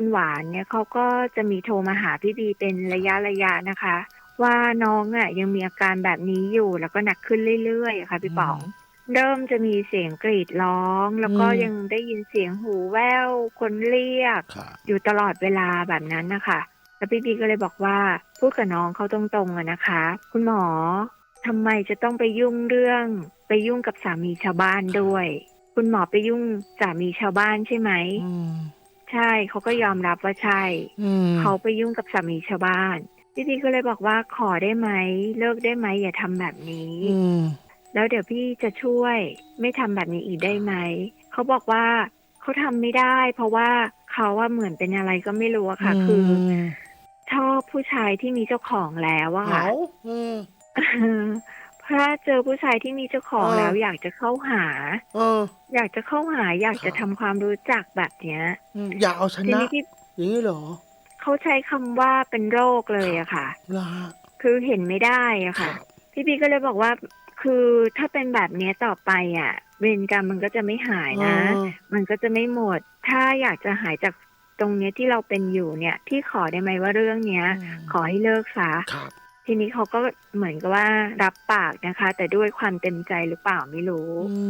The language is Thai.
คุณหวานเนี่ยเขาก็จะมีโทรมาหาพี่บีเป็นระยะระยะนะคะ ว่าน้องอะยังมีอาการแบบนี้อยู่แล้วก็หนักขึ้นเรื่อยๆอะค่ะพี่ป๋องเริ่มจะมีเสียงกรีดร้อง แล้วก็อืมยังได้ยินเสียงหูแว่วคนเรียกค่ะอยู่ตลอดเวลาแบบนั้นนะคะแล้วพี่บีก็เลยบอกว่าพูดกับน้องเขาตรงๆอะนะคะ คุณหมอทำไมจะต้องไปยุ่งเรื่องไปยุ่งกับสามีชาวบ้านด้วย คุณหมอไปยุ่งสามีชาวบ้านใช่ไหมอืม ใช่เขาก็ยอมรับว่าใช่ อืมเขาไปยุ่งกับสามีชาวบ้านพี่บีก็เลยบอกว่าขอได้ไหมเลิกได้ไหมอย่าทำแบบนี้ อืมแล้วเดี๋ยวพี่จะช่วยไม่ทำแบบนี้อีกได้ไหม เขาบอกว่าเขาทำไม่ได้ เพราะว่าเขาว่าเหมือนเป็นอะไรก็ไม่รู้อะค่ะ คือชอบผู้ชายที่มีเจ้าของแล้วอะค่ะ เอาอืม ถ้าเจอผู้ชายที่มีเจ้าของเออแล้ว อยากจะเข้าหา เออ อยากจะเข้าหา อยากจะครัทำบความรู้จักแบบเนี้ยอืมอยากเอาชทีนะ นี้พี่อย่างนี้เหรอเขาใช้คำว่าเป็นโรคเลยอะค่ะ ล่ะฮะ คือเห็นไม่ได้อะครัค่ะบพี่บีก็เลยบอกว่า คือถ้าเป็นแบบเนี้ยต่อไปอะเวรกรรมมันก็จะไม่หายนะ เออมันก็จะไม่หมด ถ้าอยากจะหายจากตรงเนี้ยที่เราเป็นอยู่เนี่ย พี่ขอได้ไหมว่าเรื่องเนี้ย ขอให้เลิกซะ ครับ ทีนี้เขาก็เหมือนกับว่ารับปากนะคะ แต่ด้วยความเต็มใจหรือเปล่าไม่รู้อื